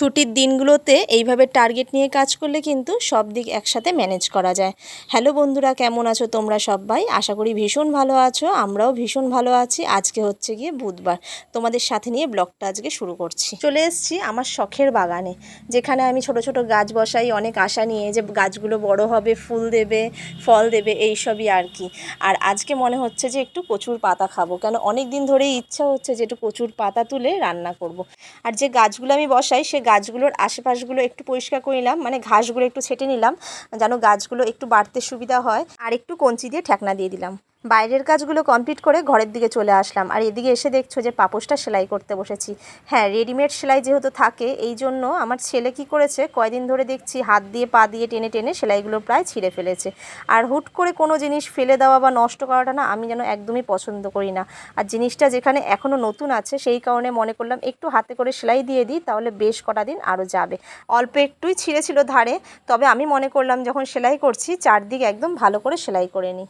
ছুটির দিনগুলোতে এইভাবে টার্গেট নিয়ে কাজ করলে কিন্তু সব দিক একসাথে ম্যানেজ করা যায়। হ্যালো বন্ধুরা, কেমন আছো তোমরা সবাই আশা করি ভীষণ ভালো আছো, আমরাও ভীষণ ভালো আছি। আজকে হচ্ছে গিয়ে বুধবার। তোমাদের সাথে নিয়ে ব্লগটা আজকে শুরু করছি। চলে এসেছি আমার শখের বাগানে, যেখানে আমি ছোট ছোট গাছ বসাই, অনেক আশা নিয়ে যে গাছগুলো বড় হবে, ফুল দেবে, ফল দেবে এই সবই আর কি। আর আজকে মনে হচ্ছে যে একটু কচুর পাতা খাব, কেন অনেক দিন ধরেই ইচ্ছা হচ্ছে যে একটু কচুর পাতা তুলে রান্না করব। আর যে গাছগুলো আমি বসাই, সে গাছগুলোর আশেপাশগুলো একটু পরিষ্কার করে নিলাম মানে ঘাসগুলো একটু ছেটে নিলাম, যেন গাছগুলো একটু বাড়তে সুবিধা হয়। আর একটু কঞ্চি দিয়ে ঠেকনা দিয়ে দিলাম। বাইরের কাজগুলো কমপ্লিট করে ঘরের দিকে চলে আসলাম। আর এদিকে এসে দেখছ যে পাপোশটা সেলাই করতে বসেছি। হ্যাঁ রেডিমেড সেলাই যেহেতু থাকে, এই জন্য আমার ছেলে কি করেছে, কয়দিন ধরে দেখছি হাত দিয়ে, পা দিয়ে টেনে টেনে সেলাইগুলো প্রায় ছিঁড়ে ফেলেছে। আর হুট করে কোনো জিনিস ফেলে দেওয়া বা নষ্ট করাটা না আমি যেন একদমই পছন্দ করি না। আর জিনিসটা যেখানে এখনও নতুন আছে, সেই কারণে মনে করলাম একটু হাতে করে সেলাই দিয়ে দিই, তাহলে বেশ কটা দিন আরও যাবে। অল্প একটুই ছিঁড়েছিল ধারে, তবে আমি মনে করলাম যখন সেলাই করছি, চারদিক একদম ভালো করে সেলাই করে নিই।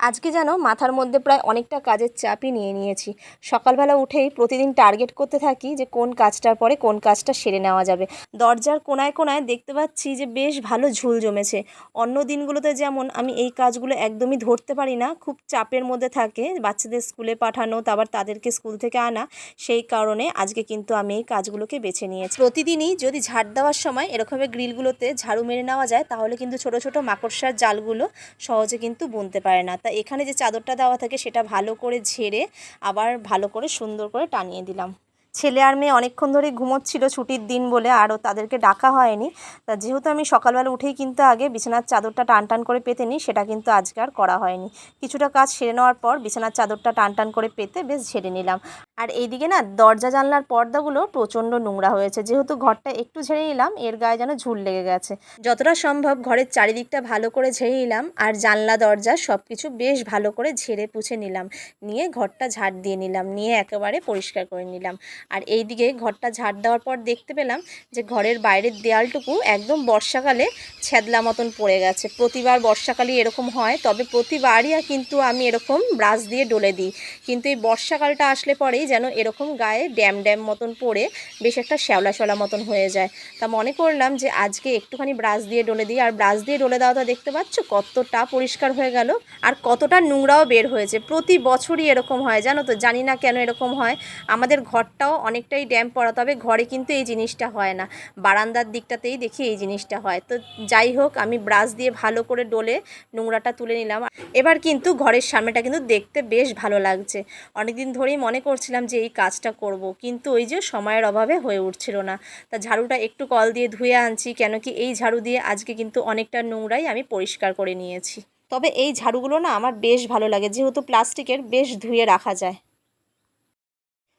আজকে যেন মাথার মধ্যে প্রায় অনেকটা কাজের চাপই নিয়ে নিয়েছি। সকালবেলা উঠেই প্রতিদিন টার্গেট করতে থাকি যে কোন কাজটার পরে কোন কাজটা সেরে নেওয়া যাবে। দরজার কোনায় কোনায় দেখতে পাচ্ছি যে বেশ ভালো ঝুল জমেছে। অন্য দিনগুলোতে যেমন আমি এই কাজগুলো একদমই ধরতে পারি না, খুব চাপের মধ্যে থাকে, বাচ্চাদের স্কুলে পাঠানো, তারপর তাদেরকে স্কুল থেকে আনা, সেই কারণে আজকে কিন্তু আমি এই কাজগুলোকে বেছে নিয়েছি। প্রতিদিনই যদি ঝাড় দেওয়ার সময় এরকমভাবে গ্রিলগুলোতে ঝাড়ু মেরে নেওয়া যায়, তাহলে কিন্তু ছোট ছোট মাকড়সার জালগুলো সহজে কিন্তু বুনতে পারে না। তা এখানে যে চাদরটা দেওয়া থাকে সেটা ভালো করে ঝেড়ে আবার ভালো করে সুন্দর করে টানিয়ে দিলাম। ছেলে আর মেয়ে অনেকক্ষণ ধরে ঘুমোচ্ছিল ছুটির দিন বলে আরও তাদেরকে ডাকা হয়নি। তা যেহেতু আমি সকালবেলা উঠেই কিন্তু আগে বিছানার চাদরটা টান টান করে পেতে নিই, সেটা কিন্তু আজকে আর করা হয়নি। কিছুটা কাজ সেরে নেওয়ার পর বিছানার চাদরটা টান টান করে পেতে বেশ ঝেড়ে নিলাম। আর এইদিকে না, দরজা জানলার পর্দাগুলো প্রচণ্ড নোংরা হয়েছে। যেহেতু ঘরটা একটু ঝেড়ে নিলাম, এর গায়ে যেন ঝুল লেগে গেছে। যতটা সম্ভব ঘরের চারিদিকটা ভালো করে ঝেড়ে নিলাম, আর জানলা, দরজা সব কিছু বেশ ভালো করে ঝেড়ে পুছে নিলাম। নিয়ে ঘরটা ঝাড় দিয়ে নিলাম, নিয়ে একেবারে পরিষ্কার করে নিলাম। আর এই দিকে ঘরটা ঝাড় দেওয়ার পর দেখতে পেলাম যে ঘরের বাইরের দেয়ালটুকু একদম বর্ষাকালে ছ্যাদলা মতন পড়ে গেছে। প্রতিবার বর্ষাকালই এরকম হয়, তবে প্রতিবারই কিন্তু আমি এরকম ব্রাশ দিয়ে ডলে দিই। কিন্তু এই বর্ষাকালটা আসলে পরেই যেন এরকম গায়ে ড্যাম ড্যাম মতন পড়ে, বেশ একটা শ্যাওলা শ্যাওলা মতন হয়ে যায়। তা মনে করলাম যে আজকে একটুখানি ব্রাশ দিয়ে ডলে দিই, আর ব্রাশ দিয়ে ডলে দেওয়াটা দেখতে পাচ্ছ কতটা পরিষ্কার হয়ে গেল, আর কতটা নোংরাও বের হয়েছে। প্রতি বছরই এরকম হয়, জানো তো, জানি না কেন এরকম হয়। আমাদের ঘরটাও অনেকটাই ড্যাম পড়া, তবে ঘরে কিন্তু এই জিনিসটা হয় না। বারান্দার দিকটাতেই দেখি এই জিনিসটা হয়। তো যাই হোক, আমি ব্রাশ দিয়ে ভালো করে ডলে নোংরাটা তুলে নিলাম। এবার কিন্তু ঘরের সামনেটা কিন্তু দেখতে বেশ ভালো লাগছে। অনেকদিন ধরেই মনে করছিলাম যে এই কাজটা করব, কিন্তু ওই যে সময়ের অভাবে হয়ে উঠছিল না। তা ঝাড়ুটা একটু কল দিয়ে ধুয়ে আনছি, কেন কি এই ঝাড়ু দিয়ে আজকে কিন্তু অনেকটা নোংরাই আমি পরিষ্কার করে নিয়েছি। তবে এই ঝাড়ুগুলো না আমার বেশ ভালো লাগে, যেহেতু প্লাস্টিকের বেশ ধুয়ে রাখা যায়।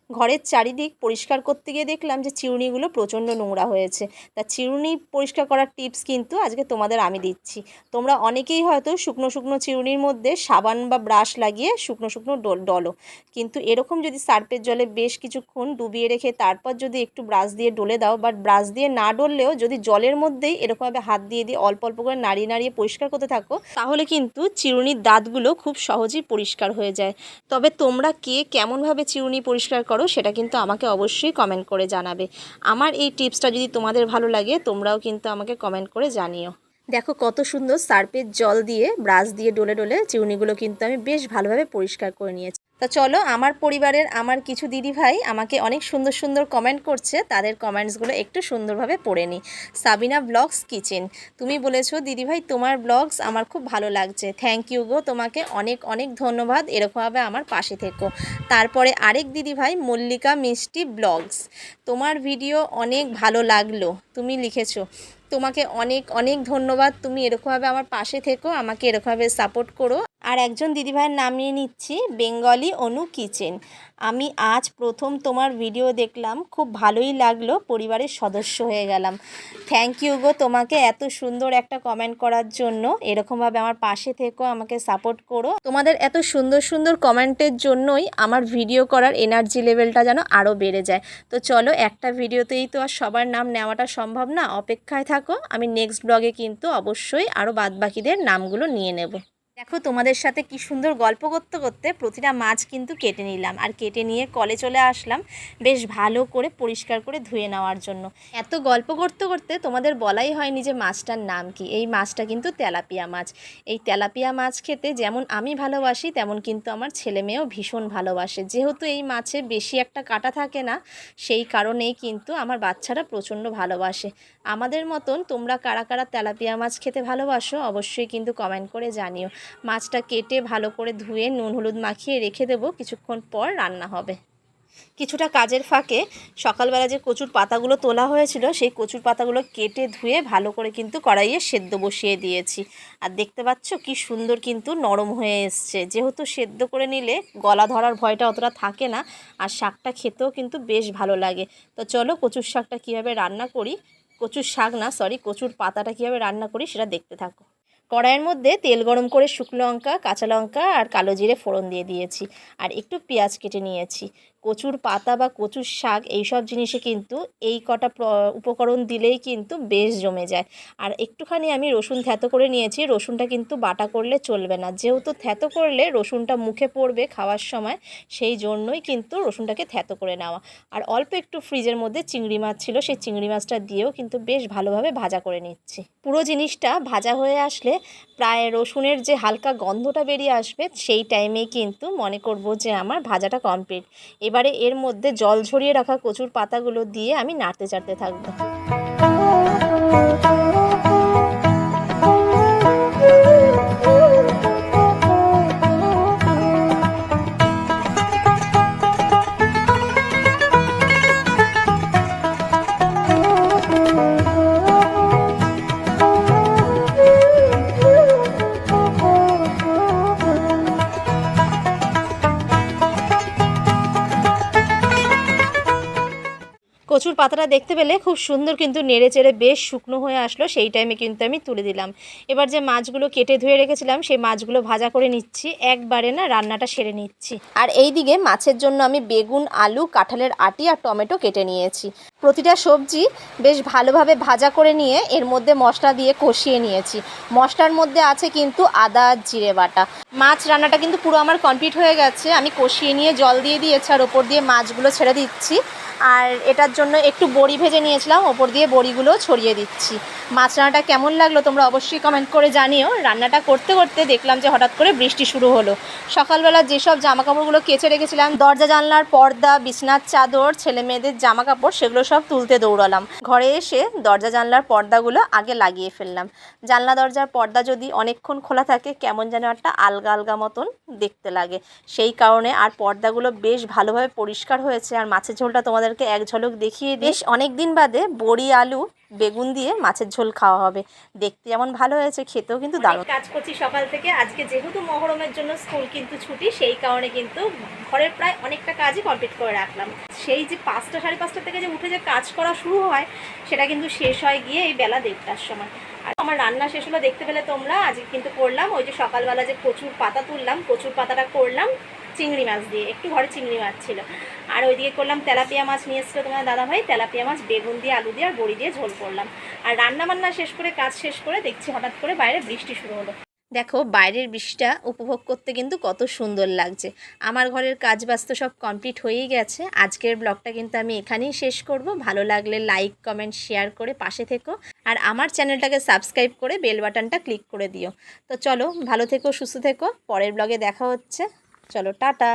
ঘরের চারিদিক পরিষ্কার করতে গিয়ে দেখলাম যে চিরুনিগুলো প্রচণ্ড নোংরা হয়েছে। তা চিরুনি পরিষ্কার করার টিপস কিন্তু আজকে তোমাদের আমি দিচ্ছি। তোমরা অনেকেই হয়তো শুকনো শুকনো চিরুনির মধ্যে সাবান বা ব্রাশ লাগিয়ে শুকনো শুকনো ডল। কিন্তু এরকম যদি সার্পের জলে বেশ কিছুক্ষণ ডুবিয়ে রেখে তারপর যদি একটু ব্রাশ দিয়ে ডলে দাও বাট ব্রাশ দিয়ে না ডললেও যদি জলের মধ্যেই এরকমভাবে হাত দিয়ে দিয়ে অল্প অল্প করে নাড়িয়ে নাড়িয়ে পরিষ্কার করতে থাকো, তাহলে কিন্তু চিরুনির দাঁতগুলো খুব সহজেই পরিষ্কার হয়ে যায়। তবে তোমরা কে কেমনভাবে চিরুনি পরিষ্কার করো সেটা কিন্তু আমাকে অবশ্যই কমেন্ট করে জানাবে। আমার এই টিপসটা যদি তোমাদের ভালো লাগে, তোমরাও কিন্তু আমাকে কমেন্ট করে জানিও। দেখো কত সুন্দর সার্পের জল দিয়ে, ব্রাশ দিয়ে ডলে ডলে চিউনিগুলো কিন্তু আমি বেশ ভালোভাবে পরিষ্কার করে নিয়েছি। তা চলো, আমার পরিবারের আমার কিছু দিদিভাই আমাকে অনেক সুন্দর সুন্দর কমেন্ট করছে, তাদের কমেন্টসগুলো একটু সুন্দরভাবে পড়ে নিই সাবিনা ব্লগস কিচেন, তুমি বলেছ দিদিভাই তোমার ব্লগস আমার খুব ভালো লাগছে। থ্যাংক ইউ গো, তোমাকে অনেক অনেক ধন্যবাদ, এরকমভাবে আমার পাশে থেকো। তারপরে আরেক দিদিভাই মল্লিকা মিষ্টি ব্লগস, তোমার ভিডিও অনেক ভালো লাগল, তুমি লিখেছো। তোমাকে অনেক অনেক ধন্যবাদ, তুমি এরকমভাবে আমার পাশে থেকো, আমাকে এরকমভাবে সাপোর্ট করো। আর একজন দিদিভাইয়ের নাম নিয়ে নিচ্ছি, বেঙ্গলি অনু কিচেন। আমি আজ প্রথম তোমার ভিডিও দেখলাম, খুব ভালোই লাগল, পরিবারের সদস্য হয়ে গেলাম। থ্যাংক ইউ গো তোমাকে এত সুন্দর একটা কমেন্ট করার জন্য। এরকমভাবে আমার পাশে থেকো, আমাকে সাপোর্ট করো। তোমাদের এত সুন্দর সুন্দর কমেন্টের জন্যই আমার ভিডিও করার এনার্জি লেভেলটা যেন আরও বেড়ে যায়। তো চলো, একটা ভিডিওতেই তো আর সবার নাম নেওয়াটা সম্ভব না। অপেক্ষায় থাকো, আমি নেক্সট ব্লগে কিন্তু অবশ্যই আরও বাদবাকিদের নামগুলো নিয়ে নেব। দেখো তোমাদের সাথে কি সুন্দর গল্প করতে করতে প্রতিটা মাছ কিন্তু কেটে নিলাম। আর কেটে নিয়ে কলে চলে আসলাম বেশ ভালো করে পরিষ্কার করে ধুয়ে নেওয়ার জন্য। এত গল্প করতে করতে তোমাদের বলাই হয়নি যে মাছটার নাম কি। এই মাছটা কিন্তু তেলাপিয়া মাছ। এই তেলাপিয়া মাছ খেতে যেমন আমি ভালোবাসি, তেমন কিন্তু আমার ছেলে মেয়েও ভীষণ ভালোবাসে। যেহেতু এই মাছে বেশি একটা কাটা থাকে না, সেই কারণেই কিন্তু আমার বাচ্চারা প্রচণ্ড ভালোবাসে। আমাদের মতন তোমরা কারা কারা তেলাপিয়া মাছ খেতে ভালোবাসো অবশ্যই কিন্তু কমেন্ট করে জানিও। মাছটা কেটে ভালো করে ধুয়ে নুন হলুদ মাখিয়ে রেখে দেবো। কিছুক্ষণ পর রান্না হবে। কিছুটা কাজের ফাঁকে সকালবেলা যে কচুর পাতাগুলো তোলা হয়েছিল, সেই কচুর পাতাগুলো কেটে ধুয়ে ভালো করে কিন্তু কড়াইয়ে সেদ্ধ বসিয়ে দিয়েছি। আর দেখতে পাচ্ছ কি সুন্দর কিন্তু নরম হয়ে এসছে। যেহেতু সেদ্ধ করে নিলে গলা ধরার ভয়টা অতটা থাকে না, আর শাকটা খেতেও কিন্তু বেশ ভালো লাগে। তো চলো কচুর শাকটা কীভাবে রান্না করি? কচুর শাক না সরি কচুর পাতাটা কীভাবে রান্না করি সেটা দেখতে থাকো। কড়াইয়ের মধ্যে তেল গরম করে শুকনো লঙ্কা, কাঁচা লঙ্কা আর কালো জিরে ফোড়ন দিয়ে দিয়েছি। আর একটু পেঁয়াজ কেটে নিয়েছি। কচুর পাতা বা কচুর শাক এইসব জিনিসে কিন্তু এই কটা উপকরণ দিলেই কিন্তু বেশ জমে যায়। আর একটুখানি আমি রসুন থ্যাতো করে নিয়েছি, রসুনটা কিন্তু বাটা করলে চলবে না। যেহেতু থ্যাতো করলে রসুনটা মুখে পড়বে খাওয়ার সময়, সেই জন্যই কিন্তু রসুনটাকে থ্যাতো করে নেওয়া। আর অল্প একটু ফ্রিজের মধ্যে চিংড়ি মাছ ছিল, সেই চিংড়ি মাছটা দিয়েও কিন্তু বেশ ভালোভাবে ভাজা করে নিচ্ছি। পুরো জিনিসটা ভাজা হয়ে আসলে প্রায় রসুনের যে হালকা গন্ধটা বেরিয়ে আসবে, সেই টাইমেই কিন্তু মনে করব যে আমার ভাজাটা কমপ্লিট। এবারে এর মধ্যে জল ঝরিয়ে রাখা কচুর পাতাগুলো দিয়ে আমি নাড়তে চাড়তে থাকব। কচুর পাতাটা দেখতে পেলে খুব সুন্দর কিন্তু নেড়ে চেড়ে বেশ শুকনো হয়ে আসলো, সেই টাইমে কিন্তু আমি তুলে দিলাম। এবার যে মাছগুলো কেটে ধুয়ে রেখেছিলাম, সেই মাছগুলো ভাজা করে নিচ্ছি, একবারে না রান্নাটা সেরে নিচ্ছি। আর এই দিকে মাছের জন্য আমি বেগুন, আলু, কাঁঠালের আটি আর টমেটো কেটে নিয়েছি। প্রতিটা সবজি বেশ ভালোভাবে ভাজা করে নিয়ে এর মধ্যে মশলা দিয়ে কষিয়ে নিয়েছি। মশলার মধ্যে আছে কিন্তু আদা, জিরে বাটা। মাছ রান্নাটা কিন্তু পুরো আমার কমপ্লিট হয়ে গেছে। আমি কষিয়ে নিয়ে জল দিয়ে দিয়েছি আর ওপর দিয়ে মাছগুলো ছেড়ে দিচ্ছি। আর এটার জন্য একটু বড়ি ভেজে নিয়েছিলাম, ওপর দিয়ে বড়িগুলো ছড়িয়ে দিচ্ছি। মাছ রান্নাটা কেমন লাগল তোমরা অবশ্যই কমেন্ট করে জানিও। রান্নাটা করতে করতে দেখলাম যে হঠাৎ করে বৃষ্টি শুরু হলো। সকালবেলা যেসব জামা কাপড়গুলো কেচে রেখেছিলাম, দরজা জানলার পর্দা, বিছনার চাদর, ছেলে মেয়েদের জামা কাপড় সেগুলো সব তুলতে দৌড়ালাম। ঘরে এসে দরজা জানলার পর্দাগুলো আগে লাগিয়ে ফেললাম। জানলা দরজার পর্দা যদি অনেকক্ষণ খোলা থাকে, কেমন যেন একটা আলগা আলগা মতন দেখতে লাগে। সেই কারণে আর পর্দাগুলো বেশ ভালোভাবে পরিষ্কার হয়েছে, আর মাছের ঝোলটা তোমাদেরকে এক ঝলক দেখিয়ে বেশ অনেক দিন বাদে বড়ি আলু বেগুন দিয়ে মাছের ঝোল খাওয়া হবে। দেখতে যেমন ভালো হয়েছে খেতেও কিন্তু দারুণ। কাজ করছি সকাল থেকে। আজকে যেহেতু মহরমের জন্য স্কুল কিন্তু ছুটি সেই কারণে কিন্তু ঘরের প্রায় অনেকটা কাজই কমপ্লিট করে রাখলাম। সেই যে পাঁচটা সাড়ে পাঁচটা থেকে যে উঠে যে কাজ করা শুরু হয় সেটা কিন্তু শেষ হয় গিয়ে এই বেলা দেড়টার সময়। আর আমার রান্না শেষ হলো দেখতে পেলে তোমরা আজকে কিন্তু করলাম। ওই যে সকালবেলা যে কচুর পাতা তুললাম কচুর পাতাটা করলাম। চিংড়ি মাছ দিয়ে, একটু ঘরে চিংড়ি মাছ ছিল। আর ওইদিকে করলাম তেলাপিয়া মাছ নিয়ে এসেছিল তোমার দাদাভাই, তেলাপিয়া মাছ, বেগুন দিয়ে, আলু দিয়ে আর বড়ি দিয়ে ঝোল করলাম। আর রান্না বান্না শেষ করে, কাজ শেষ করে দেখছি হঠাৎ করে বাইরে বৃষ্টি শুরু হলো। দেখো, বাইরের বৃষ্টিটা উপভোগ করতে কিন্তু কত সুন্দর লাগছে। আমার ঘরের কাজ বাস্ত সব কমপ্লিট হয়েই গেছে। আজকের ব্লগটা কিন্তু আমি এখানেই শেষ করব। ভালো লাগলে লাইক, কমেন্ট, শেয়ার করে পাশে থেকো। আর আমার চ্যানেলটাকে সাবস্ক্রাইব করে বেল বাটনটা ক্লিক করে দিও। তো চলো, ভালো থেকো, সুস্থ থেকো। পরের ব্লগে দেখা হচ্ছে। চলো টাটা।